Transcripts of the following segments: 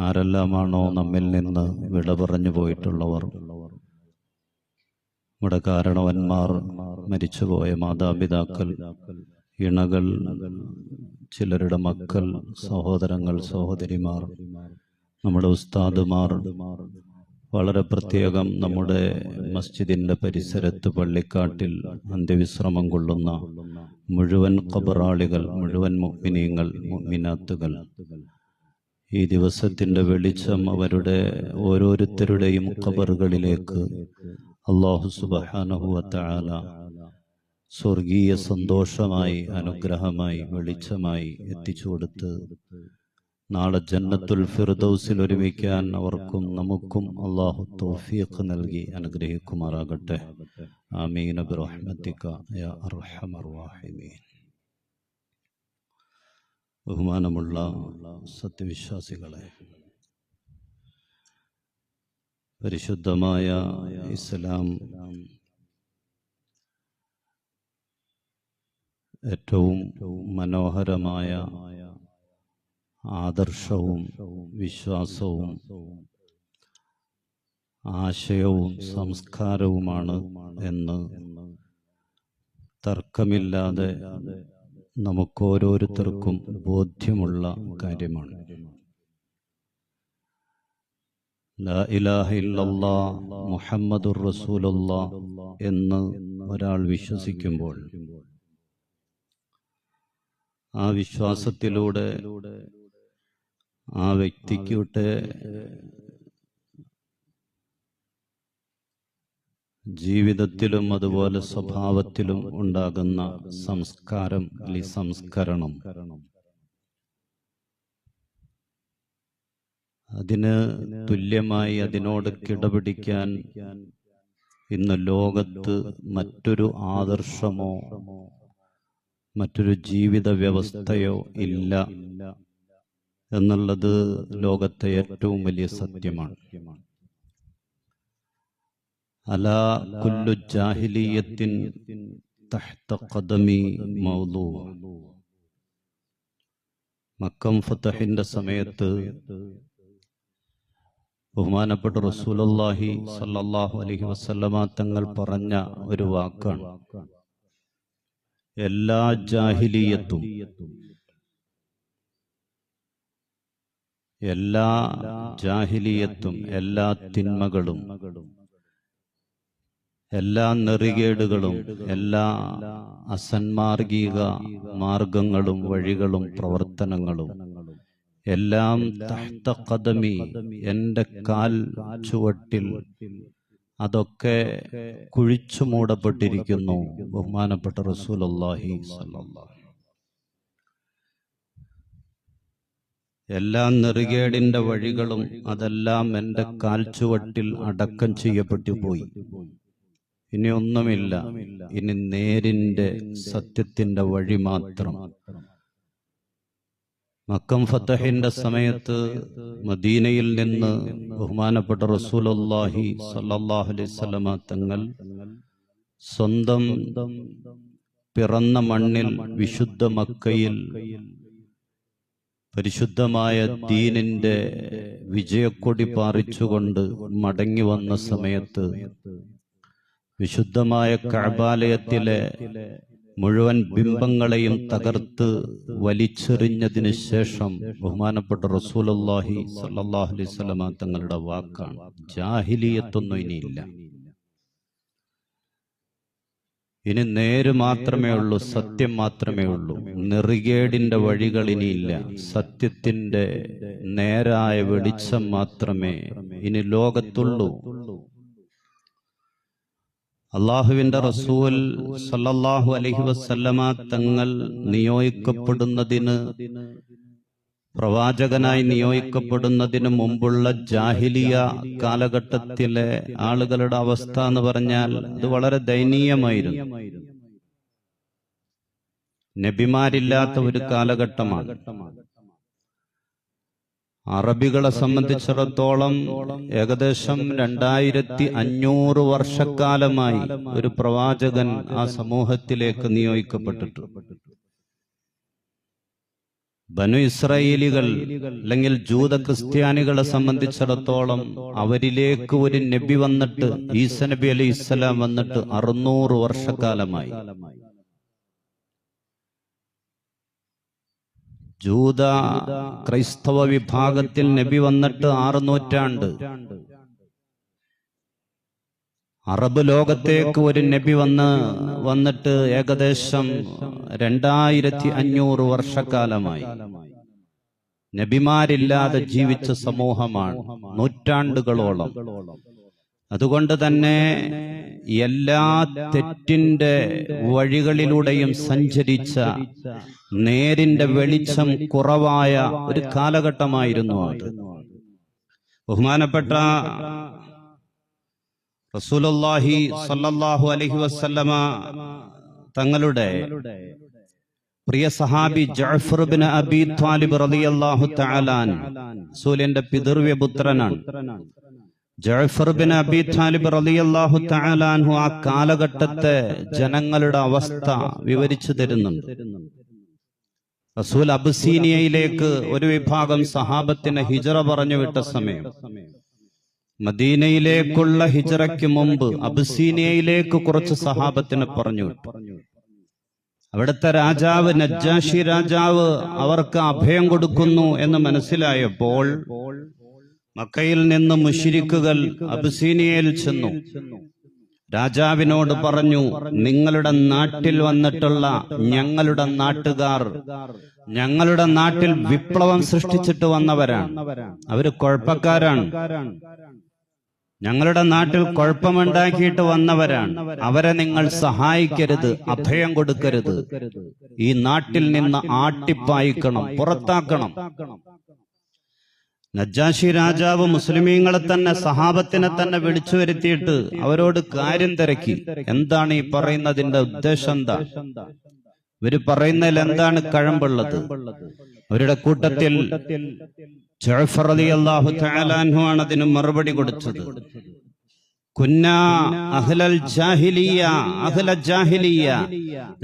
ആരെല്ലാമാണോ നമ്മിൽ നിന്ന് വിട പറഞ്ഞു പോയിട്ടുള്ളവർ? നമ്മുടെ കാരണവന്മാർ മരിച്ചുപോയ മാതാപിതാക്കൾ ഇണകൾ ചിലരുടെ മക്കൾ സഹോദരങ്ങൾ സഹോദരിമാർ നമ്മുടെ ഉസ്താദുമാർ വളരെ പ്രത്യേകം നമ്മുടെ മസ്ജിദിന്റെ പരിസരത്ത് പള്ളിക്കാട്ടിൽ അന്ത്യവിശ്രമം കൊള്ളുന്ന മുഴുവൻ ഖബറാളികൾ മുഴുവൻ മുഅ്മിനീങ്ങൾ മുഅ്മിനാത്തുകൾ ഈ ദിവസത്തിന്റെ വെളിച്ചം അവരുടെ ഓരോരുത്തരുടെയും ഖബറുകളിലേക്ക് അള്ളാഹു സുബഹാനഹുവത്താല സ്വർഗീയ സന്തോഷമായി അനുഗ്രഹമായി വെളിച്ചമായി എത്തിച്ചു കൊടുത്ത് നാളെ ജന്നത്തുൽ ഫിർദൌസിൽ ഒരുമിക്കാൻ അവർക്കും നമുക്കും അള്ളാഹു തൗഫീഖ് നൽകി അനുഗ്രഹിക്കുമാറാകട്ടെ. ആമീൻ. ബിറഹ്മത്തിക യാ അർഹമർ ബഹുമാനമുള്ള സത്യവിശ്വാസികളെ പരിശുദ്ധമായ ഇസ്ലാം ഏറ്റവും മനോഹരമായ ആദർശവും വിശ്വാസവും ആശയവും സംസ്കാരവുമാണ് എന്ന് തർക്കമില്ലാതെ നമുക്കോരോരുത്തർക്കും ബോധ്യമുള്ള കാര്യമാണ്. മുഹമ്മദുർ റസൂലുള്ള എന്ന് ഒരാൾ വിശ്വസിക്കുമ്പോൾ ആ വിശ്വാസത്തിലൂടെ ആ വ്യക്തിക്കൂട്ടെ ജീവിതത്തിലും അതുപോലെ സ്വഭാവത്തിലും ഉണ്ടാകുന്ന സംസ്കാരം അല്ലെങ്കിൽ സംസ്കരണം. അതിന് തുല്യമായി അതിനോട് കിടപിടിക്കാൻ ഇന്ന് ലോകത്ത് മറ്റൊരു ആദർശമോ മറ്റൊരു ജീവിത വ്യവസ്ഥയോ ഇല്ല എന്നുള്ളത് ലോകത്തെ ഏറ്റവും വലിയ സത്യമാണ്. അലാ കുല്ലു ജാഹിലിയത്തിൻ തഹ്ത ഖദമി മൗലൂ മക്കം ഫതഹിന്റെ സമയത്ത് ബഹുമാനപ്പെട്ട റസൂലുള്ളാഹി സല്ലല്ലാഹു അലൈഹി വസല്ലമ തങ്ങൾ പറഞ്ഞ ഒരു വാക്കാണ്. എല്ലാ ജാഹിലിയത്തും എല്ലാ ജാഹിലിയത്തും എല്ലാ തിന്മകളും എല്ലാ നെറികേടുകളും എല്ലാ അസന്മാർഗിക മാർഗങ്ങളും വഴികളും പ്രവർത്തനങ്ങളും എല്ലാം തഹ്ത ഖദമി എന്റെ കാൽ ചുവട്ടിൽ അതൊക്കെ കുഴിച്ചു മൂടപ്പെട്ടിരിക്കുന്നു. ബഹുമാനപ്പെട്ട സ്വല്ലല്ലാഹു എല്ലാ നെറികേടിന്റെ വഴികളും അതെല്ലാം എന്റെ കാൽച്ചുവട്ടിൽ അടക്കം ചെയ്യപ്പെട്ടു പോയി. ഇനി ഒന്നുമില്ല. ഇനി നേരിന്റെ സത്യത്തിന്റെ വഴി മാത്രം. മക്കം ഫത്തഹിന്റെ സമയത്ത് മദീനയിൽ നിന്ന് ബഹുമാനപ്പെട്ട റസൂലുള്ളാഹി സല്ലല്ലാഹു അലൈഹി വസല്ലമ തങ്ങൾ സ്വന്തം പിറന്ന മണ്ണിൽ വിശുദ്ധ മക്കയിൽ പരിശുദ്ധമായ ദീനിന്റെ വിജയക്കൊടി പാറിച്ചുകൊണ്ട് മടങ്ങി വന്ന സമയത്ത് വിശുദ്ധമായ കഴബാലയത്തിലെ മുഴുവൻ ബിംബങ്ങളെയും തകർത്ത് വലിച്ചെറിഞ്ഞതിന് ശേഷം ബഹുമാനപ്പെട്ട റസൂലുള്ളാഹി സല്ലല്ലാഹു അലൈഹി വസല്ലമ തങ്ങളുടെ വാക്കാണ്. ജാഹിലിയത്തൊന്നും ഇനിയില്ല. ഇനി നേര് മാത്രമേ ഉള്ളൂ സത്യം മാത്രമേ ഉള്ളൂ. നെറികേടിന്റെ വഴികൾ ഇനിയില്ല. സത്യത്തിന്റെ നേരായ വെളിച്ചം മാത്രമേ ഇനി ലോകത്തുള്ളൂ. അള്ളാഹുവിന്റെ റസൂൽ സല്ലല്ലാഹു അലഹി വസല്ലമ തങ്ങൾ നിയോഗിക്കപ്പെടുന്നതിന് പ്രവാചകനായി നിയോഗിക്കപ്പെടുന്നതിന് മുമ്പുള്ള ജാഹിലിയ കാലഘട്ടത്തിലെ ആളുകളുടെ അവസ്ഥ എന്ന് പറഞ്ഞാൽ അത് വളരെ ദയനീയമായിരുന്നു. നബിമാരില്ലാത്ത ഒരു കാലഘട്ടമാണ്. അറബികളെ സംബന്ധിച്ചിടത്തോളം ഏകദേശം രണ്ടായിരത്തി അഞ്ഞൂറ് വർഷക്കാലമായി ഒരു പ്രവാചകൻ ആ സമൂഹത്തിലേക്ക് നിയോഗിക്കപ്പെട്ടിട്ടു. ബനു ഇസ്രയേലികൾ അല്ലെങ്കിൽ ജൂത ക്രിസ്ത്യാനികളെ സംബന്ധിച്ചിടത്തോളം അവരിലേക്ക് ഒരു നബി വന്നിട്ട് ഈസ നബി അലി ഇസ്ലാം വന്നിട്ട് അറുന്നൂറ് വർഷക്കാലമായി. ജൂത ക്രൈസ്തവ വിഭാഗത്തിൽ നബി വന്നിട്ട് ആറ് നൂറ്റാണ്ട്. അറബ് ലോകത്തേക്ക് ഒരു നബി വന്ന് വന്നിട്ട് ഏകദേശം രണ്ടായിരത്തി അഞ്ഞൂറ് വർഷക്കാലമായി. നബിമാരില്ലാതെ ജീവിച്ച സമൂഹമാണ് നൂറ്റാണ്ടുകളോളം. അതുകൊണ്ട് തന്നെ എല്ലാ തെറ്റിന്റെ വഴികളിലൂടെയും സഞ്ചരിച്ച നേരിന്റെ വെളിച്ചം കുറവായ ഒരു കാലഘട്ടമായിരുന്നു അത്. ബഹുമാനപ്പെട്ട റസൂലുള്ളാഹി സല്ലല്ലാഹു അലൈഹി വസല്ലമ തങ്ങളുടെ പ്രിയ സഹാബി ജഅഫർ ബിൻ അബി ത്വാലിബ് റളിയല്ലാഹു തആലാൻ റസൂലിന്റെ പിതൃവ്യപുത്രനാണ്. ജഅഫർ ബിൻ അബി ത്വാലിബ് റളിയല്ലാഹു തആലാൻഹു ആ കാലഘട്ടത്തെ ജനങ്ങളുടെ അവസ്ഥ വിവരിച്ചു തരുന്നുണ്ട്. റസൂൽ അബുസീനിയയിലേക്ക് ഒരു വിഭാഗം സഹാബത്തിന് ഹിജറ പറഞ്ഞു വിട്ട സമയം. മദീനയിലേക്കുള്ള ഹിജറയ്ക്ക് മുമ്പ് അബുസീനിയയിലേക്ക് കുറച്ച് സഹാബത്തിന് പറഞ്ഞു വിട്ടു. അവിടുത്തെ രാജാവ് നജ്ജാഷി രാജാവ് അവർക്ക് അഭയം കൊടുക്കുന്നു എന്ന് മനസ്സിലായപ്പോൾ മക്കയിൽ നിന്ന് മുഷിരിക്കുകൾ അബ്സീനിയയിൽ ചെന്നു. രാജാവിനോട് പറഞ്ഞു നിങ്ങളുടെ നാട്ടിൽ വന്നിട്ടുള്ള ഞങ്ങളുടെ നാട്ടുകാർ ഞങ്ങളുടെ നാട്ടിൽ വിപ്ലവം സൃഷ്ടിച്ചിട്ട് വന്നവരാണ്. അവർ കുഴപ്പക്കാരാണ്. ഞങ്ങളുടെ നാട്ടിൽ കുഴപ്പമുണ്ടാക്കിയിട്ട് വന്നവരാണ്. അവരെ നിങ്ങൾ സഹായിക്കരുത് അഭയം കൊടുക്കരുത്. ഈ നാട്ടിൽ നിന്ന് ആട്ടിപ്പായിക്കണം പുറത്താക്കണം. നജ്ജാഷി രാജാവ് മുസ്ലിമീങ്ങളെ തന്നെ സഹാബത്തിനെ തന്നെ വിളിച്ചു വരുത്തിയിട്ട് അവരോട് കാര്യം തിരക്കി. എന്താണ് ഈ പറയുന്നതിന്റെ ഉദ്ദേശം എന്താ? ഇവർ പറയുന്നതിൽ എന്താണ് കഴമ്പുള്ളത്? അവരുടെ കൂട്ടത്തിൽ ജഫർ റളിയല്ലാഹു തആല അൻഹു ആണ് അതിന് മറുപടി കൊടുത്തത്.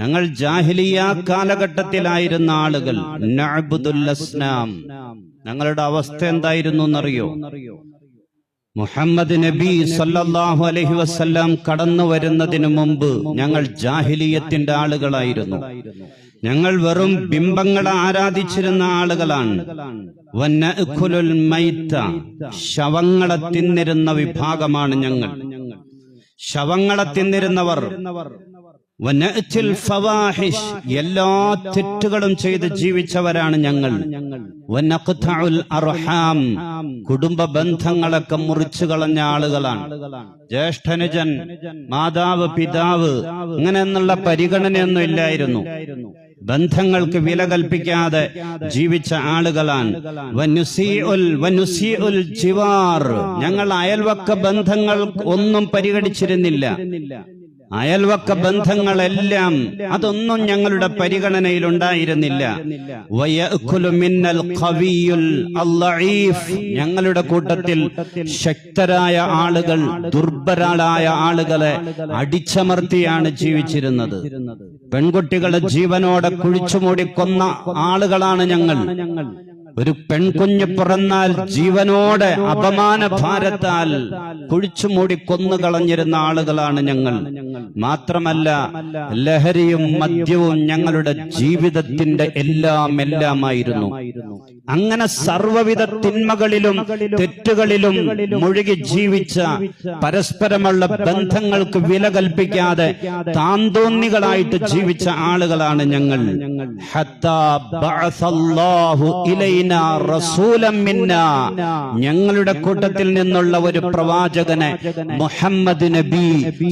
ഞങ്ങൾ ജാഹിലിയ കാലഘട്ടത്തിലായിരുന്ന ആളുകൾ. ഞങ്ങളുടെ അവസ്ഥ എന്തായിരുന്നു എന്നറിയോ? മുഹമ്മദ് നബി സല്ലാഹു അലഹി വസ്ല്ലാം കടന്നു വരുന്നതിന് മുമ്പ് ഞങ്ങൾ ജാഹിലിയത്തിന്റെ ആളുകളായിരുന്നു. ഞങ്ങൾ വെറും ബിംബങ്ങളെ ആരാധിച്ചിരുന്ന ആളുകളാണ്. ശവങ്ങളെ തിന്നിരുന്ന വിഭാഗമാണ് ഞങ്ങൾ. ശവങ്ങളെ തിന്നിരുന്നവർ എല്ലാ തെറ്റുകളും ചെയ്ത് ജീവിച്ചവരാണ് ഞങ്ങൾ. അർഹാം കുടുംബ ബന്ധങ്ങളൊക്കെ മുറിച്ചു കളഞ്ഞ ആളുകളാണ്. ജ്യേഷ്ഠനുജൻ മാതാവ് പിതാവ് അങ്ങനെയൊന്നുള്ള പരിഗണനയൊന്നും ഇല്ലായിരുന്നു. ബന്ധങ്ങൾക്ക് വില കൽപ്പിക്കാതെ ജീവിച്ച ആളുകളാണ്. ഞങ്ങൾ അയൽവക്ക ബന്ധങ്ങൾ ഒന്നും പരിഗണിച്ചിരുന്നില്ല. അയൽവക്ക ബന്ധങ്ങളെല്ലാം അതൊന്നും ഞങ്ങളുടെ പരിഗണനയിൽ ഉണ്ടായിരുന്നില്ല ഞങ്ങളുടെ കൂട്ടത്തിൽ ശക്തരായ ആളുകൾ ദുർബലരായ ആളുകളെ അടിച്ചമർത്തിയാണ് ജീവിച്ചിരുന്നത്. പെൺകുട്ടികളെ ജീവനോടെ കുഴിച്ചുമൂടി കൊന്ന ആളുകളാണ് ഞങ്ങൾ. ഒരു പെൺകുഞ്ഞ് പിറന്നാൽ ജീവനോടെ അപമാന ഭാരത്താൽ കുഴിച്ചു മൂടി കൊന്നു കളഞ്ഞിരുന്ന ആളുകളാണ് ഞങ്ങൾ. മാത്രമല്ല ലഹരിയും മദ്യവും ഞങ്ങളുടെ ജീവിതത്തിന്റെ എല്ലാം എല്ലാമായിരുന്നു. അങ്ങനെ സർവവിധ തിന്മകളിലും തെറ്റുകളിലും മുഴുകി ജീവിച്ച പരസ്പരമുള്ള ബന്ധങ്ങൾക്ക് വില കൽപ്പിക്കാതെ താന്തോന്നികളായിട്ട് ജീവിച്ച ആളുകളാണ് ഞങ്ങൾ. ഞങ്ങളുടെ കൂട്ടത്തിൽ നിന്നുള്ള ഒരു പ്രവാചകനെ മുഹമ്മദ് നബി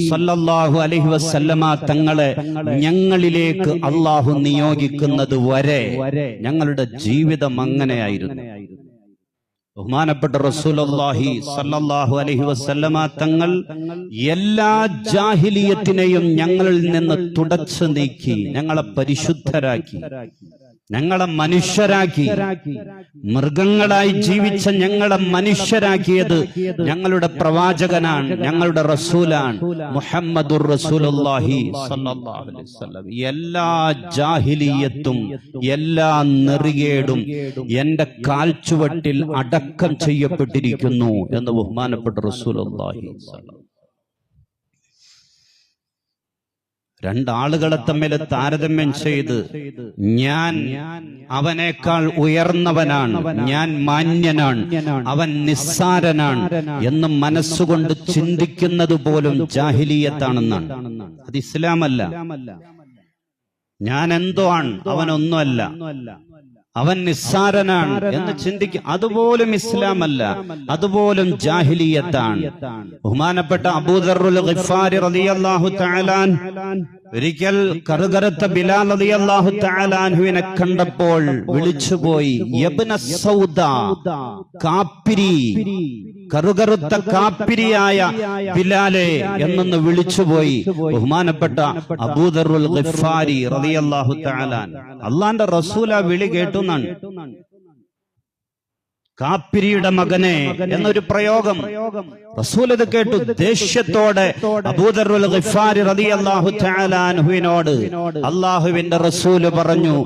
സല്ലല്ലാഹു അലൈഹി വസല്ലമ തങ്ങളെ ഞങ്ങളിലേക്ക് അള്ളാഹു നിയോഗിക്കുന്നത് വരെ ഞങ്ങളുടെ ജീവിതം അങ്ങനെയായിരുന്നു. ബഹുമാനപ്പെട്ട റസൂലുള്ളാഹി സല്ലാഹു അലൈഹി വസല്ലമ തങ്ങൾ എല്ലാ ജാഹിലിയത്തിനെയും ഞങ്ങളിൽ നിന്ന് തുടച്ചു നീക്കി ഞങ്ങളെ പരിശുദ്ധരാക്കി. ഞങ്ങളെ മനുഷ്യരാക്കി. മൃഗങ്ങളായി ജീവിച്ച ഞങ്ങളെ മനുഷ്യരാക്കിയത് ഞങ്ങളുടെ പ്രവാചകനാണ് ഞങ്ങളുടെ റസൂലാണ് മുഹമ്മദുർ റസൂലുള്ളാഹി എല്ലാ ജാഹിലിയത്തും എല്ലാ നെറികേടും എന്റെ കാൽച്ചുവട്ടിൽ അടക്കം ചെയ്യപ്പെട്ടിരിക്കുന്നു എന്ന് ബഹുമാനപ്പെട്ട റസൂലുള്ളാഹി സ്വല്ലല്ലാഹു രണ്ടാളുകളെ തമ്മിൽ താരതമ്യം ചെയ്ത് ഞാൻ അവനേക്കാൾ ഉയർന്നവനാണ്. ഞാൻ മാന്യനാണ്. അവൻ നിസ്സാരനാണ് എന്ന് മനസ്സുകൊണ്ട് ചിന്തിക്കുന്നത് പോലും ജാഹിലീയത്താണെന്നാണ്. അത് ഇസ്ലാമല്ല. ഞാൻ എന്തോ ആണ് അവനൊന്നുമല്ല. അവൻ നിസ്സാരനാണ് എന്ന് ചിന്തിക്കും. അതുപോലും ഇസ്ലാമല്ല അതുപോലും ജാഹിലിയത്താണ്. ബഹുമാനപ്പെട്ട അബൂദറുൽ റളിയല്ലാഹു തആലാൻ ഒരിക്കൽ കറുകറുത്ത ബിലാൽ റളിയല്ലാഹു തആലാൻഹുവിനെ കണ്ടപ്പോൾ വിളിച്ചുപോയി യബ്ന സൗദ കാപ്പിരി. കറുകറുത്ത കാപ്പിരിയായ ബിലാലെ എന്നൊന്ന് വിളിച്ചുപോയി. ബഹുമാനപ്പെട്ട അബൂദറുൽ ഗിഫാരി റളിയല്ലാഹു തആലാൻ. അള്ളാന്റെ റസൂല വിളി കേട്ടു എന്നാണ് കാപ്പിരിയുടെ മകനെ എന്നൊരു പ്രയോഗം. റസൂൽ ഇത് കേട്ടു ദേഷ്യത്തോടെ അബൂദറുൽ ഗിഫാരി റളിയല്ലാഹു തആല അൻഹുവിനോട് അല്ലാഹുവിന്റെ റസൂൽ പറഞ്ഞു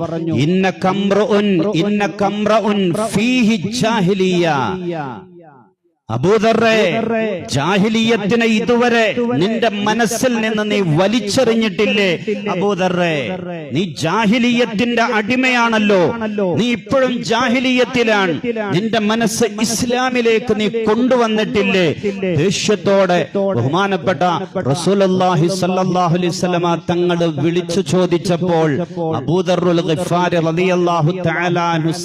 ഇന്ന കംറുൻ ഇന്ന കംറുൻ ഫീഹി ജാഹിലിയ. അബൂദറേ ജാഹിലിയത്തിനെ ഇതുവരെ നിന്റെ മനസ്സിൽ നിന്ന് നീ വലിച്ചെറിഞ്ഞിട്ടില്ലേ? അബൂദറേ നീ ജാഹിലിയത്തിന്റെ അടിമയാണല്ലോ. നീ ഇപ്പോഴും ജാഹിലിയത്തിലാണ്. നിന്റെ മനസ്സ് ഇസ്ലാമിലേക്ക് നീ കൊണ്ടുവന്നിട്ടില്ലേ? ദേഷ്യത്തോടെ ബഹുമാനപ്പെട്ട അലൈഹി വസല്ലമ തങ്ങൾ വിളിച്ചു ചോദിച്ചപ്പോൾ അബൂദറുൽ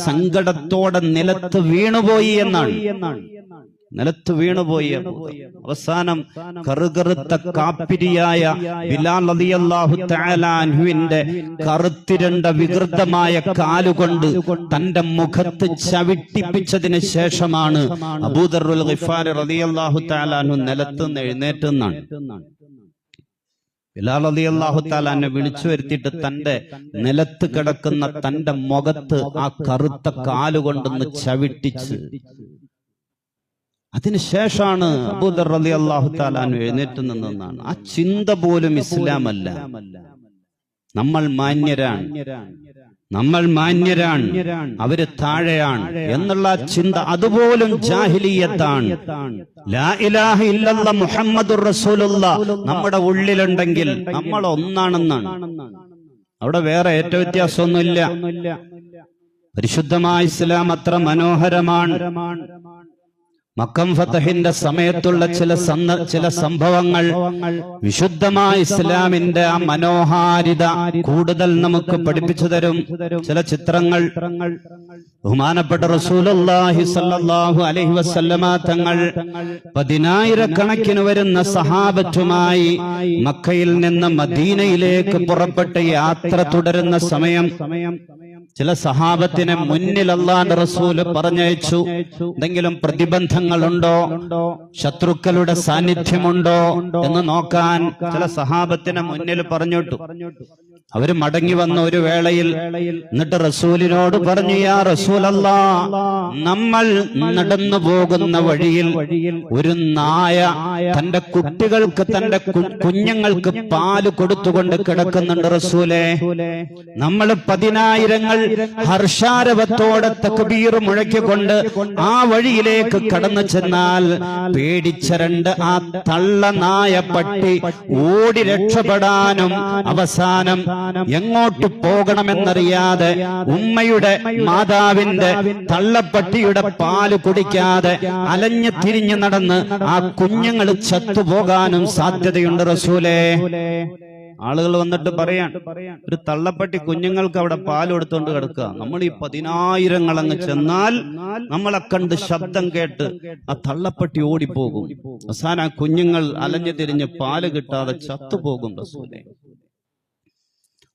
സങ്കടത്തോടെ നിലത്ത് വീണുപോയി എന്നാണ്. നിലത്ത് വീണുപോയി. അവസാനം കറുകറുത്ത കാപ്പിരിയായ ബിലാൽ റളിയല്ലാഹു തആല അൻഹുവിന്റെ കറുത്തിരണ്ട വികൃതമായ കാലുകൊണ്ട് തന്റെ മുഖത്ത് ചവിട്ടിപ്പിച്ചതിന് ശേഷമാണ് അബൂദറുൽ തആല അൻഹു നിലത്ത് എഴുന്നേറ്റെന്നാണ് ബിലാൽ അലി അള്ളാഹു താലാനെ വിളിച്ചു വരുത്തിയിട്ട് തന്റെ നിലത്ത് കിടക്കുന്ന തന്റെ മുഖത്ത് ആ കറുത്ത കാലുകൊണ്ടൊന്ന് ചവിട്ടിച്ച് അതിനുശേഷമാണ് അബൂദർ അലി അള്ളാഹു താലാൻ എഴുന്നേറ്റ് നിന്നാണ് ആ ചിന്ത പോലും ഇസ്ലാമല്ല. നമ്മൾ മാന്യരാണ്. നമ്മൾ മാന്യരാണ്. അവർ താഴെയാണ് എന്നുള്ള ചിന്ത അതുപോലും ജാഹിലീയത്താണ്. മുഹമ്മദുർ റസൂലുള്ള. നമ്മുടെ ഉള്ളിലുണ്ടെങ്കിൽ നമ്മൾ ഒന്നാണെന്നാണ്. അവിടെ വേറെ ഏറ്റവും വ്യത്യാസമൊന്നുമില്ല. പരിശുദ്ധമായ ഇസ്ലാം അത്ര മനോഹരമാണ്. മക്കം ഫത്തഹിന്റെ സമയത്തുള്ള ചില സന്ദ ചില സംഭവങ്ങൾ വിശുദ്ധമായ ഇസ്ലാമിന്റെ ആ മനോഹാരിത കൂടുതൽ നമുക്ക് പഠിപ്പിച്ചു തരും. ചില ചിത്രങ്ങൾ. ബഹുമാനപ്പെട്ട റസൂലുള്ളാഹി സ്വല്ലല്ലാഹു അലൈഹി വസല്ലമ തങ്ങൾ പതിനായിരക്കണക്കിന് വരുന്ന സഹാബറ്റുമായി മക്കയിൽ നിന്ന് മദീനയിലേക്ക് പുറപ്പെട്ട യാത്ര തുടരുന്ന സമയം. ചില സഹാബത്തിനെ മുന്നിൽ അള്ളാന്റെ റസൂൽ പറഞ്ഞയച്ചു. എന്തെങ്കിലും പ്രതിബന്ധങ്ങളുണ്ടോ? ശത്രുക്കളുടെ സാന്നിധ്യമുണ്ടോ? എന്ന് നോക്കാൻ ചില സഹാബത്തിനെ മുന്നിൽ പറഞ്ഞിട്ടു. അവർ മടങ്ങി വന്ന ഒരു വേളയിൽ എന്നിട്ട് റസൂലിനോട് പറഞ്ഞു യാ റസൂലല്ല നമ്മൾ നടന്നു പോകുന്ന വഴിയിൽ ഒരു നായ തന്റെ കുട്ടികൾക്ക് തന്റെ കുഞ്ഞുങ്ങൾക്ക് പാൽ കൊടുത്തുകൊണ്ട് കിടക്കുന്നുണ്ട് റസൂലെ. നമ്മൾ പതിനായിരങ്ങൾ ഹർഷാരവത്തോടെ തക്ബീർ മുഴക്കിക്കൊണ്ട് ആ വഴിയിലേക്ക് കടന്നു ചെന്നാൽ പേടിച്ച രണ്ട് ആ തള്ള നായ പട്ടി ഓടി രക്ഷപ്പെടാനും അവസാനം എങ്ങോട്ട് പോകണമെന്നറിയാതെ ഉമ്മയുടെ മാതാവിന്റെ തള്ളപ്പട്ടിയുടെ പാൽ കുടിക്കാതെ അലഞ്ഞു തിരിഞ്ഞു നടന്ന് ആ കുഞ്ഞുങ്ങൾ ചത്തുപോകാനും സാധ്യതയുണ്ട് റസൂലേ. ആളുകൾ വന്നിട്ട് പറയാൻ ഒരു തള്ളപ്പട്ടി കുഞ്ഞുങ്ങൾക്ക് അവിടെ പാൽ കൊടുത്തോണ്ട് കിടക്കുക. നമ്മൾ ഈ പതിനായിരങ്ങൾ അങ്ങ് ചെന്നാൽ നമ്മളെ കണ്ട് ശബ്ദം കേട്ട് ആ തള്ളപ്പട്ടി ഓടിപ്പോകും. അവസാനം ആ കുഞ്ഞുങ്ങൾ അലഞ്ഞു തിരിഞ്ഞ് പാൽ കിട്ടാതെ ചത്തുപോകും റസൂലെ അള്ളാന്റെ റസൂൽ സല്ലല്ലാഹു അലൈഹി വസല്ലമ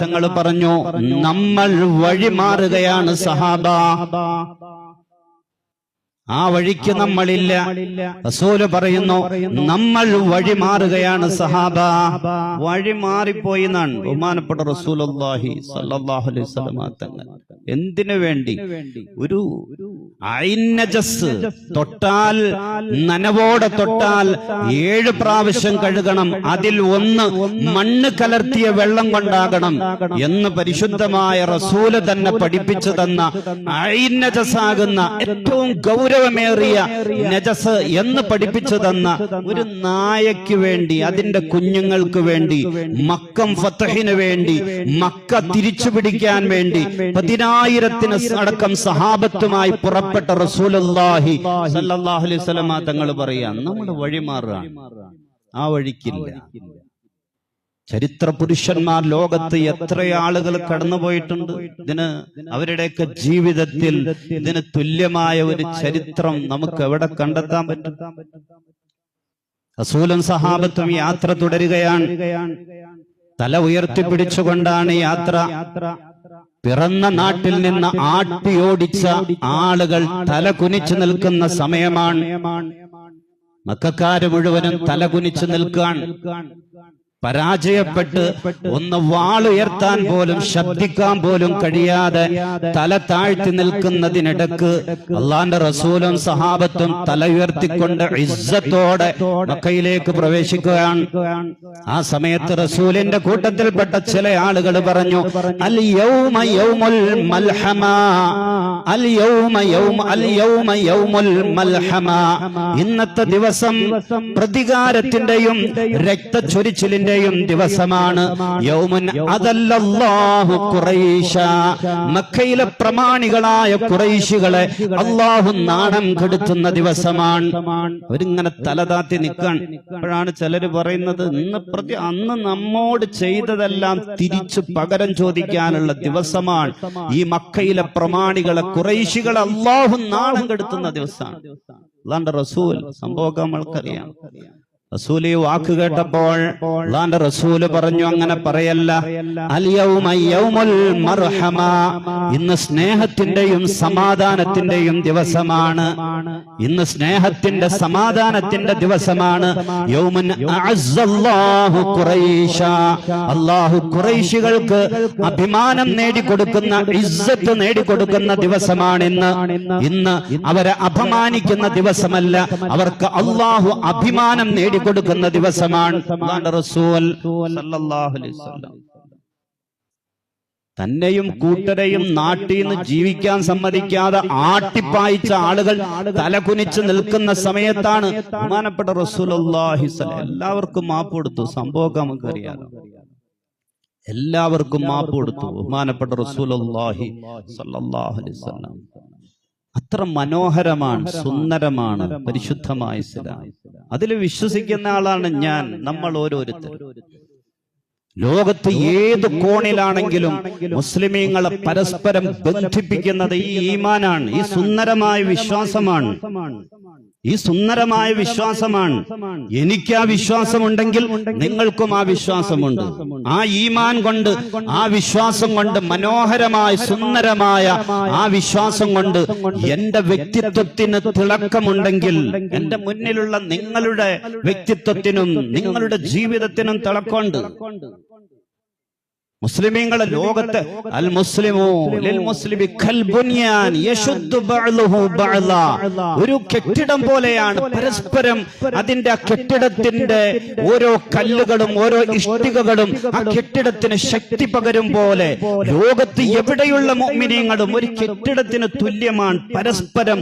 തങ്ങൾ പറഞ്ഞു നമ്മൾ വഴി മാറുകയാണ് സഹാബ. ആ വഴിക്ക് നമ്മളില്ല. റസൂൽ പറയുന്നു നമ്മൾ വഴി മാറുകയാണ് സഹാബ. വഴി മാറിപ്പോയി എന്നാണ് ബഹുമാനപ്പെട്ട റസൂലുള്ളാഹി സല്ലല്ലാഹു അലൈഹി തങ്ങൾ. എന്തിനു വേണ്ടി? ഒരു ഐനജസ് തൊട്ടാൽ നനവോടെ തൊട്ടാൽ ഏഴ് പ്രാവശ്യം കഴുകണം. അതിൽ ഒന്ന് മണ്ണ് കലർത്തിയ വെള്ളം കൊണ്ടാകണം എന്ന് പരിശുദ്ധമായ റസൂൽ തന്നെ പഠിപ്പിച്ചു തന്ന ഐനജസാകുന്ന ഏറ്റവും ഗൗരവമേറിയ നജസ് എന്ന് പഠിപ്പിച്ചു തന്ന ഒരു നായയ്ക്ക് വേണ്ടി അതിന്റെ കുഞ്ഞുങ്ങൾക്ക് വേണ്ടി മക്കം ഫത്തഹിന് വേണ്ടി മക്ക തിരിച്ചു പിടിക്കാൻ വേണ്ടി പതിനായിരത്തിന് അടക്കം സഹാബത്തുമായി പുറപ്പെട്ട വസല്ലമ തങ്ങൾ പറയാ നമ്മൾ വഴി മാറുകയാണ് ആ വഴിക്കില്ല. ചരിത്ര പുരുഷന്മാർ ലോകത്ത് എത്ര ആളുകൾ കടന്നുപോയിട്ടുണ്ട്. ഇതിന് അവരുടെയൊക്കെ ജീവിതത്തിൽ ഇതിന് തുല്യമായ ഒരു ചരിത്രം നമുക്ക് എവിടെ കണ്ടെത്താൻ പറ്റും? റസൂലും സഹാബത്തും യാത്ര തുടരുകയാണ്. തല ഉയർത്തി പിടിച്ചുകൊണ്ടാണ് യാത്ര. പിറന്ന നാട്ടിൽ നിന്ന് ആട്ടിയോടിച്ച ആളുകൾ തല കുനിച്ചു നിൽക്കുന്ന സമയമാണ്. മക്കാര് മുഴുവനും തല കുനിച്ചു നിൽക്കാൻ. പരാജയപ്പെട്ട് ഒന്ന് വാളുയർത്താൻ പോലും ശബ്ദിക്കാൻ പോലും കഴിയാതെ തല താഴ്ത്തി നിൽക്കുന്നതിനിടക്ക് അള്ളാന്റെ റസൂലും സഹാബത്തും തല ഉയർത്തിക്കൊണ്ട് ഇസ്സത്തോടെ മക്കയിലേക്ക് പ്രവേശിക്കുകയാണ്. ആ സമയത്ത് റസൂലിന്റെ കൂട്ടത്തിൽപ്പെട്ട ചില ആളുകൾ പറഞ്ഞു അൽ യൗമ യൗമുൽ മൽഹമ അൽ യൗമ യൗമ അൽ യൗമ യൗമുൽ മൽഹമ. ഇന്നത്തെ ദിവസം പ്രതികാരത്തിന്റെയും രക്തച്ചൊരിച്ചിലിന്റെയും ദിവസമാണ് യൗമുൻ അതല്ലാഹു ഖുറൈശ. മക്കയിലെ പ്രമാണികളായ കുറൈശികളെ അള്ളാഹു നാണം കെടുത്തുന്ന ദിവസമാണ്. അവരിങ്ങനെ തലതാത്തി നിൽക്കാൻ അപ്പോഴാണ് ചിലർ പറയുന്നത് ഇന്ന് പ്രതി അന്ന് നമ്മോട് ചെയ്തതെല്ലാം തിരിച്ചു പകരം ചോദിക്കാനുള്ള ദിവസമാണ്. ഈ മക്കയിലെ പ്രമാണികളെ കുറൈശികളെ അള്ളാഹു നാണം കെടുത്തുന്ന ദിവസമാണ്. അതാണ്ട് റസൂൽ സംഭവം നമ്മൾക്കറിയാം. റസൂൽ ഈ വാക്ക് കേട്ടപ്പോൾ അള്ളാന്റെ റസൂൽ പറഞ്ഞു അങ്ങനെ പറയല്ല. മർഹമ. ഇന്ന് സ്നേഹത്തിന്റെയും സമാധാനത്തിന്റെയും ദിവസമാണ്. ഇന്ന് സ്നേഹത്തിന്റെ സമാധാനത്തിന്റെ ദിവസമാണ്. യൗമൻ അല്ലാഹു ഖുറൈശികൾക്ക് അഭിമാനം നേടിക്കൊടുക്കുന്ന ഇസ്സത്ത് നേടിക്കൊടുക്കുന്ന ദിവസമാണ് ഇന്ന്. ഇന്ന്. അവരെ അപമാനിക്കുന്ന ദിവസമല്ല. അവർക്ക് അള്ളാഹു അഭിമാനം നേടിക്കൊടുക്കുന്ന ദിവസമാണ് തന്നെയും കൂട്ടരെയും നാട്ടിൽ നിന്ന് ജീവിക്കാൻ സമ്മതിക്കാതെ ആട്ടിപ്പായിച്ച ആളുകൾ തലകുനിച്ച് നിൽക്കുന്ന സമയത്താണ് ബഹുമാനപ്പെട്ട റസൂലുള്ളാഹി സ്വല- എല്ലാവർക്കും മാപ്പ് കൊടുത്തു. സംഭവമൊക്കെ നമുക്കറിയാം എല്ലാവർക്കും മാപ്പ് കൊടുത്തു. ബഹുമാനപ്പെട്ട സ്വല്ലല്ലാഹു അലൈഹി അത്ര മനോഹരമാണ് സുന്ദരമാണ് പരിശുദ്ധമായ ഇസ്ലാം അതിൽ വിശ്വസിക്കുന്ന ആളാണ് ഞാൻ നമ്മൾ ഓരോരുത്തരും. ലോകത്ത് ഏത് കോണിലാണെങ്കിലും മുസ്ലിമീങ്ങളെ പരസ്പരം ബന്ധിപ്പിക്കുന്നത് ഈ ഈമാനാണ് ഈ സുന്ദരമായ വിശ്വാസമാണ്. ഈ സുന്ദരമായ വിശ്വാസമാണ്. എനിക്ക് ആ വിശ്വാസമുണ്ടെങ്കിൽ നിങ്ങൾക്കും ആ വിശ്വാസമുണ്ട്. ആ ഈമാൻ കൊണ്ട് ആ വിശ്വാസം കൊണ്ട് മനോഹരമായ സുന്ദരമായ ആ വിശ്വാസം കൊണ്ട് എന്റെ വ്യക്തിത്വത്തിന് തിളക്കമുണ്ടെങ്കിൽ എന്റെ മുന്നിലുള്ള നിങ്ങളുടെ വ്യക്തിത്വത്തിനും നിങ്ങളുടെ ജീവിതത്തിനും തിളക്കമുണ്ട്. മുസ്ലിമീങ്ങളെ ലോകത്ത് അൽ മുസ്ലിമോ ലിൽ മുസ്ലിമി കൽ ബുനിയാൻ യശുദ്ദു ബഅ്ലുഹു ബഅല. ഒരു കെട്ടിടം പോലെയാണ് പരസ്പരം അതിന്റെ ആ കെട്ടിടത്തിന്റെ ഓരോ കല്ലുകളും ഓരോ ഇഷ്ടികകളും ആ കെട്ടിടത്തിന് ശക്തി പകരും പോലെ ലോകത്ത് എവിടെയുള്ള മുഅ്മിനീങ്ങളും ഒരു കെട്ടിടത്തിന് തുല്യമാണ് പരസ്പരം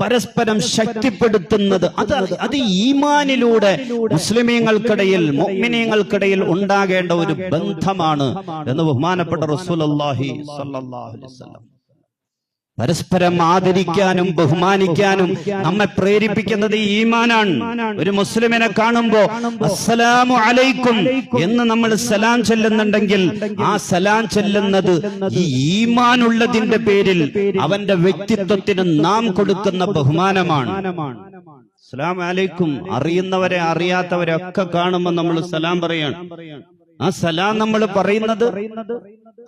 പരസ്പരം ശക്തിപ്പെടുത്തുന്നത്. അത് അത് ഈമാനിലൂടെ മുസ്ലിമീങ്ങൾക്കിടയിൽ മുഅ്മിനീങ്ങൾക്കിടയിൽ ഉണ്ടാകേണ്ട ഒരു ബന്ധമാണ് എന്ന് ബഹുമാനപ്പെട്ട വസല്ലം. പരസ്പരം ആദരിക്കാനും ബഹുമാനിക്കാനും നമ്മെ പ്രേരിപ്പിക്കുന്നത് ഈമാനാണ്. ഒരു മുസ്ലിമിനെ കാണുമ്പോ അസ്സലാമു അലൈക്കും എന്ന് നമ്മൾ സലാം ചെല്ലുന്നുണ്ടെങ്കിൽ ആ സലാം ചെല്ലുന്നത് ഈ ഈമാനുള്ളതിന്റെ പേരിൽ അവന്റെ വ്യക്തിത്വത്തിന് നാം കൊടുക്കുന്ന ബഹുമാനമാണ്. സലാം അലൈക്കും. അറിയുന്നവരെ അറിയാത്തവരെ ഒക്കെ കാണുമ്പോൾ നമ്മൾ സലാം പറയാണ്. ആ സലാം നമ്മൾ പറയുന്നത്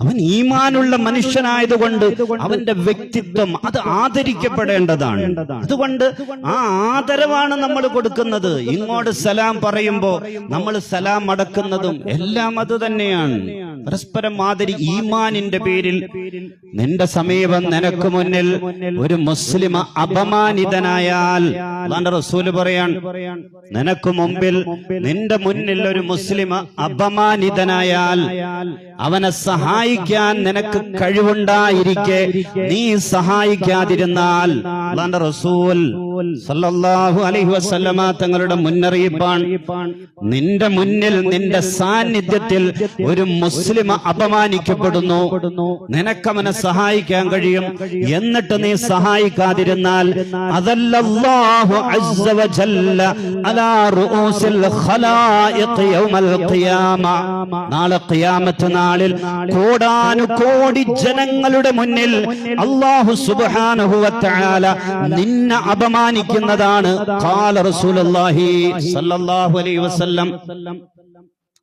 അവൻ ഈമാനുള്ള മനുഷ്യനായതുകൊണ്ട് അവന്റെ വ്യക്തിത്വം അത് ആദരിക്കപ്പെടേണ്ടതാണ്. അതുകൊണ്ട് ആ ആദരവാണ് നമ്മൾ കൊടുക്കുന്നത്. ഇങ്ങോട്ട് സലാം പറയുമ്പോ നമ്മൾ സലാം അടക്കുന്നതും എല്ലാം അത് തന്നെയാണ്. പരസ്പരം ആദരി ഈമാനിന്റെ പേരിൽ നിന്റെ സമീപം നിനക്ക് മുന്നിൽ ഒരു മുസ്ലിം അപമാനിതനായാൽ റസൂൽ പറയാൻ നിനക്ക് മുമ്പിൽ നിന്റെ മുന്നിൽ ഒരു മുസ്ലിം അപമാനിതനായാൽ അവനെ സഹായിക്കാൻ നിനക്ക് കഴിവുണ്ടായിരിക്കെ. നീ സഹായിക്കാതിരുന്നാൽ റസൂൽ സല്ലല്ലാഹു അലൈഹി വസല്ലമ തങ്ങളുടെ മുന്നറിയിപ്പാണ് നിന്റെ മുന്നിൽ നിന്റെ സാന്നിധ്യത്തിൽ ഒരു മുസ്ലിം അപമാനിക്കപ്പെടുന്നു. നിനക്കവനെ സഹായിക്കാൻ കഴിയും. എന്നിട്ട് നീ സഹായിക്കാതിരുന്നാൽ അതല്ലാഹു നാളെ ഖിയാമത്ത് നാളിൽ കോടാനുകോടി ജനങ്ങളുടെ മുന്നിൽ അള്ളാഹു തആല നിന്നെ അപമാനിക്കുന്നതാണ്. വസല്ലം.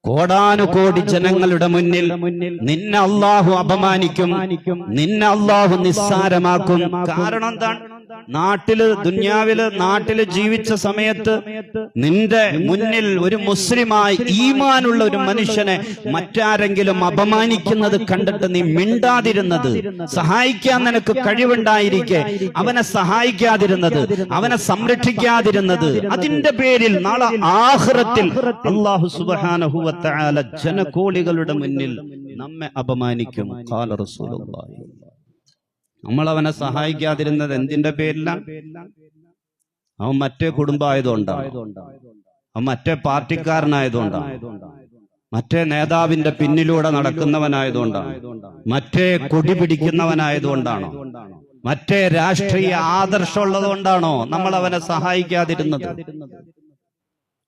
കോടാനുകോടി ജനങ്ങളുടെ മുന്നിൽ നിന്നെ അള്ളാഹു അപമാനിക്കും. നിന്നെ അള്ളാഹു നിസ്സാരമാക്കും. കാരണം എന്താണ്? നാട്ടിൽ ദുന്യാവിൽ നാട്ടിൽ ജീവിച്ച സമയത്ത് നിന്റെ മുന്നിൽ ഒരു മുസ്ലിമായി ഈമാനുള്ള ഒരു മനുഷ്യനെ മറ്റാരെങ്കിലും അപമാനിക്കുന്നത് കണ്ടിട്ട് നീ മിണ്ടാതിരുന്നത്. സഹായിക്കാൻ നിനക്ക് കഴിവുണ്ടായിരിക്കെ. അവനെ സഹായിക്കാതിരുന്നത് അവനെ സംരക്ഷിക്കാതിരുന്നത്. അതിന്റെ പേരിൽ നാളെ ആഹ്റത്തിൽ അള്ളാഹു സുബാനഹുവല ജനകോളികളുടെ മുന്നിൽ നമ്മെ അപമാനിക്കും. ഖാല റസൂലുള്ളാഹി നമ്മൾ അവനെ സഹായിക്കാതിരുന്നത് എന്തിന്റെ പേരിലാണ് അവൻ മറ്റേ കുടുംബമായതുകൊണ്ടാണ്. അവൻ മറ്റേ പാർട്ടിക്കാരനായതുകൊണ്ടാണ്. മറ്റേ നേതാവിന്റെ പിന്നിലൂടെ നടക്കുന്നവനായതുകൊണ്ടാണ്. മറ്റേ കൊടി പിടിക്കുന്നവനായതുകൊണ്ടാണോ? മറ്റേ രാഷ്ട്രീയ ആദർശമുള്ളതുകൊണ്ടാണോ നമ്മൾ അവനെ സഹായിക്കാതിരുന്നത്?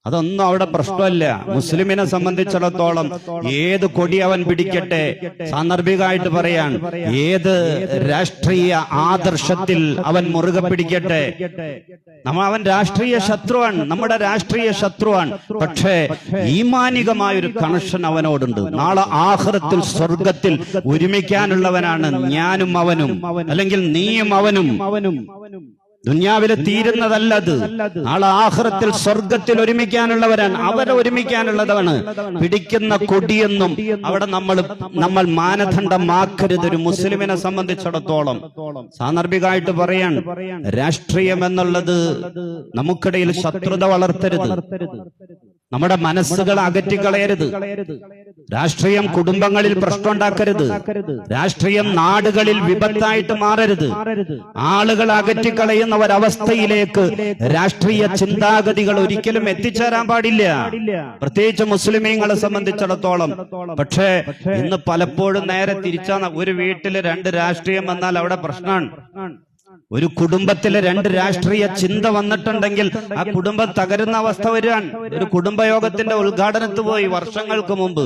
അതൊന്നും അവിടെ പ്രശ്നമല്ല. മുസ്ലിമിനെ സംബന്ധിച്ചിടത്തോളം ഏത് കൊടി അവൻ പിടിക്കട്ടെ സാന്ദർഭികമായിട്ട് പറയാൻ ഏത് രാഷ്ട്രീയ ആദർശത്തിൽ അവൻ മുറുകെ പിടിക്കട്ടെ? നമ്മൾ അവൻ രാഷ്ട്രീയ ശത്രുവാണ്. നമ്മുടെ രാഷ്ട്രീയ ശത്രുവാണ്. പക്ഷേ ഈമാനികമായ ഒരു കണക്ഷൻ അവനോടുണ്ട്. നാളെ ആഹ്റത്തിൽ സ്വർഗത്തിൽ ഒരുമിക്കാനുള്ളവനാണ് ഞാനും അവനും. അല്ലെങ്കിൽ നീയും അവനും. അവനും. ദുന്യാവിൽ തീരുന്നതല്ലത്. നാളെ ആഹ്റത്തിൽ സ്വർഗത്തിൽ ഒരുമിക്കാനുള്ളവരാണ്. അവരെ ഒരുമിക്കാനുള്ളതാണ്. പിടിക്കുന്ന കൊടിയെന്നും അവിടെ നമ്മൾ നമ്മൾ മാനദണ്ഡമാക്കരുത്. ഒരു മുസ്ലിമിനെ സംബന്ധിച്ചിടത്തോളം സാന്ദർഭികമായിട്ട് പറയാൻ രാഷ്ട്രീയം എന്നുള്ളത് നമുക്കിടയിൽ ശത്രുത വളർത്തരുത്. നമ്മുടെ മനസ്സുകൾ അകറ്റിക്കളയരുത് രാഷ്ട്രീയം കുടുംബങ്ങളിൽ പ്രശ്നമുണ്ടാക്കരുത് രാഷ്ട്രീയം നാടുകളിൽ വിപത്തായിട്ട് മാറരുത്. ആളുകൾ അകറ്റിക്കളയുന്ന ഒരവസ്ഥയിലേക്ക് രാഷ്ട്രീയ ചിന്താഗതികൾ ഒരിക്കലും എത്തിച്ചേരാൻ പാടില്ല. പ്രത്യേകിച്ച് മുസ്ലിമീങ്ങളെ സംബന്ധിച്ചിടത്തോളം. പക്ഷേ ഇന്ന് പലപ്പോഴും നേരെ തിരിച്ചാണ് ഒരു വീട്ടിൽ രണ്ട് രാഷ്ട്രീയം വന്നാൽ അവിടെ പ്രശ്നമാണ് ഒരു കുടുംബത്തിലെ രണ്ട് രാഷ്ട്രീയ ചിന്ത വന്നിട്ടുണ്ടെങ്കിൽ ആ കുടുംബം തകരുന്ന അവസ്ഥ വരികയാണ് ഒരു കുടുംബയോഗത്തിന്റെ ഉദ്ഘാടനത്ത് പോയി വർഷങ്ങൾക്ക് മുമ്പ്.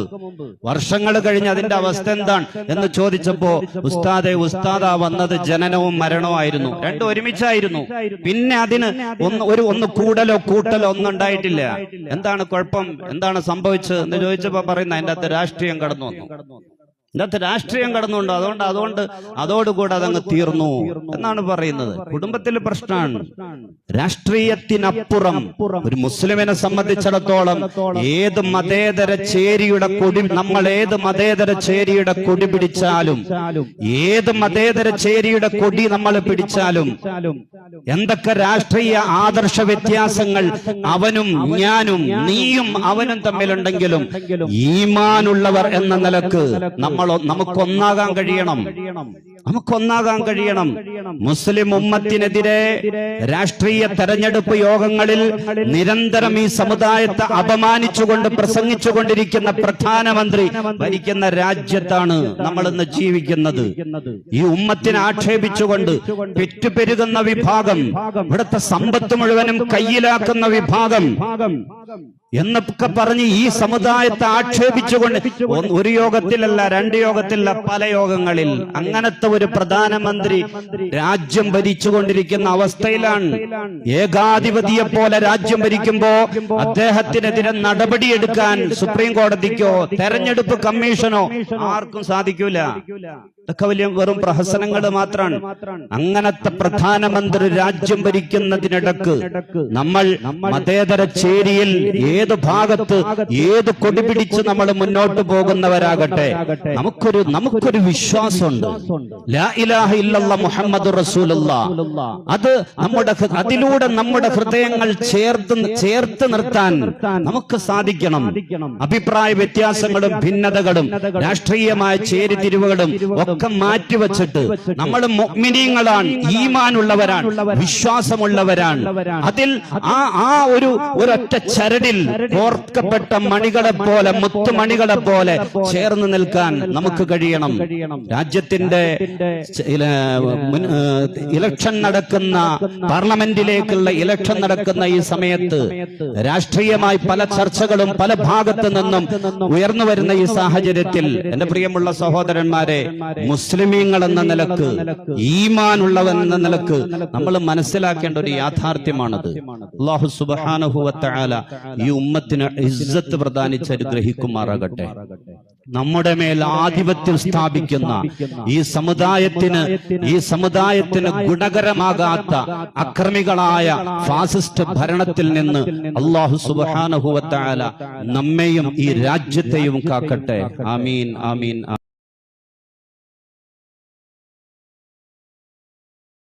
വർഷങ്ങൾ കഴിഞ്ഞ് അതിന്റെ അവസ്ഥ എന്താണ് എന്ന് ചോദിച്ചപ്പോ ഉസ്താദെ ഉസ്താദ വന്നത് ജനനവും മരണവും ആയിരുന്നു. രണ്ടും ഒരുമിച്ചായിരുന്നു. പിന്നെ അതിന് ഒന്ന് ഒരു ഒന്ന് കൂടലോ കൂട്ടലോ ഒന്നും ഉണ്ടായിട്ടില്ല. എന്താണ് കുഴപ്പം? എന്താണ് സംഭവിച്ചത്? എന്ന് ചോദിച്ചപ്പോ പറയുന്ന അതിന്റെ അകത്ത് രാഷ്ട്രീയം കടന്നു വന്നു. ഇതിനകത്ത് രാഷ്ട്രീയം കടന്നുണ്ട് അതുകൊണ്ട് അതുകൊണ്ട് അതോടുകൂടെ അതങ്ങ് തീർന്നു എന്നാണ് പറയുന്നത്. കുടുംബത്തിൽ പ്രശ്നമാണ് രാഷ്ട്രീയത്തിനപ്പുറം ഒരു മുസ്ലിമിനെ സംബന്ധിച്ചിടത്തോളം ഏത് മതേതര ചേരിയുടെ കൊടി നമ്മൾ ഏത് മതേതര ചേരിയുടെ കൊടി പിടിച്ചാലും ഏത് മതേതര ചേരിയുടെ കൊടി നമ്മൾ പിടിച്ചാലും എന്തൊക്കെ രാഷ്ട്രീയ ആദർശ വ്യത്യാസങ്ങൾ അവനും ഞാനും നീയും അവനും തമ്മിലുണ്ടെങ്കിലും ഈമാനുള്ളവർ എന്ന നിലയ്ക്ക് നമ്മൾ നമുക്കൊന്നാകാൻ കഴിയണം. നമുക്കൊന്നാകാൻ കഴിയണം. മുസ്ലിം ഉമ്മത്തിനെതിരെ രാഷ്ട്രീയ തെരഞ്ഞെടുപ്പ് യോഗങ്ങളിൽ നിരന്തരം ഈ സമുദായത്തെ അപമാനിച്ചുകൊണ്ട് പ്രസംഗിച്ചുകൊണ്ടിരിക്കുന്ന പ്രധാനമന്ത്രി ഭരിക്കുന്ന രാജ്യത്താണ് നമ്മൾ ഇന്ന് ജീവിക്കുന്നത്. ഈ ഉമ്മത്തിനെ ആക്ഷേപിച്ചുകൊണ്ട് പെറ്റുപെരുകുന്ന വിഭാഗം ഇവിടുത്തെ സമ്പത്ത് മുഴുവനും കയ്യിലാക്കുന്ന വിഭാഗം എന്നൊക്കെ പറഞ്ഞ് ഈ സമുദായത്തെ ആക്ഷേപിച്ചുകൊണ്ട് ഒരു യോഗത്തിലല്ല രണ്ട് യോഗത്തിലല്ല പല യോഗങ്ങളിൽ അങ്ങനത്തെ ഒരു പ്രധാനമന്ത്രി രാജ്യം ഭരിച്ചുകൊണ്ടിരിക്കുന്ന അവസ്ഥയിലാണ്. ഏകാധിപതിയെ പോലെ രാജ്യം ഭരിക്കുമ്പോ അദ്ദേഹത്തിനെതിരെ നടപടിയെടുക്കാൻ സുപ്രീം കോടതിക്കോ തെരഞ്ഞെടുപ്പ് കമ്മീഷനോ ആർക്കും സാധിക്കൂല. ഇതൊക്കെ വലിയ വെറും പ്രഹസനങ്ങൾ മാത്രമാണ് അങ്ങനത്തെ പ്രധാനമന്ത്രി രാജ്യം ഭരിക്കുന്നതിനിടക്ക് നമ്മൾ മതേതര ചേരിയിൽ ഏത് ഭാഗത്ത് ഏത് കൊടി പിടിച്ച് നമ്മൾ മുന്നോട്ട് പോകുന്നവരാകട്ടെ. നമുക്കൊരു നമുക്കൊരു വിശ്വാസമുണ്ട്. മുഹമ്മദ് അത് നമ്മുടെ അതിലൂടെ നമ്മുടെ ഹൃദയങ്ങൾ ചേർത്ത് ചേർത്ത് നിർത്താൻ നമുക്ക് സാധിക്കണം. അഭിപ്രായ വ്യത്യാസങ്ങളും ഭിന്നതകളും രാഷ്ട്രീയമായ ചേരിതിരിവുകളും ഒക്കെ മാറ്റിവെച്ചിട്ട് നമ്മൾ മൊമിനിയങ്ങളാണ് ഈമാനുള്ളവരാണ് വിശ്വാസമുള്ളവരാണ്. അതിൽ ആ ആ ഒരു ഒരൊറ്റ ചരടിൽ ഓർക്കപ്പെട്ട മണികളെ പോലെ മുത്തുമണികളെ പോലെ ചേർന്ന് നിൽക്കാൻ നമുക്ക് കഴിയണം. രാജ്യത്തിന്റെ ഇലക്ഷൻ നടക്കുന്ന പാർലമെന്റിലേക്കുള്ള ഇലക്ഷൻ നടക്കുന്ന ഈ സമയത്ത് രാഷ്ട്രീയമായി പല ചർച്ചകളും പല ഭാഗത്തു നിന്നും ഉയർന്നു വരുന്ന ഈ സാഹചര്യത്തിൽ എന്റെ പ്രിയമുള്ള സഹോദരന്മാരെ മുസ്ലിമീങ്ങൾ എന്ന നിലയ്ക്ക് ഈമാനുള്ളവൻ എന്ന നിലയ്ക്ക് നമ്മൾ മനസ്സിലാക്കേണ്ട ഒരു യാഥാർത്ഥ്യമാണത്. അള്ളാഹു സുബാനുഭവത്തായ ഈ ഉമ്മത്തിന് ഇസ്സത്ത് പ്രദാനിച്ച് അനുഗ്രഹിക്കുമാറാകട്ടെ നമ്മുടെ മേൽ ആധിപത്യം സ്ഥാപിക്കുന്ന ഈ സമുദായത്തിന് ഈ സമുദായത്തിന് ഗുണകരമാകാത്ത അക്രമികളായ ഫാസിസ്റ്റ് ഭരണത്തിൽ നിന്ന് അള്ളാഹു സുബാനുഭവത്തായ നമ്മെയും ഈ രാജ്യത്തെയും കാക്കട്ടെ. ആമീൻ ആമീൻ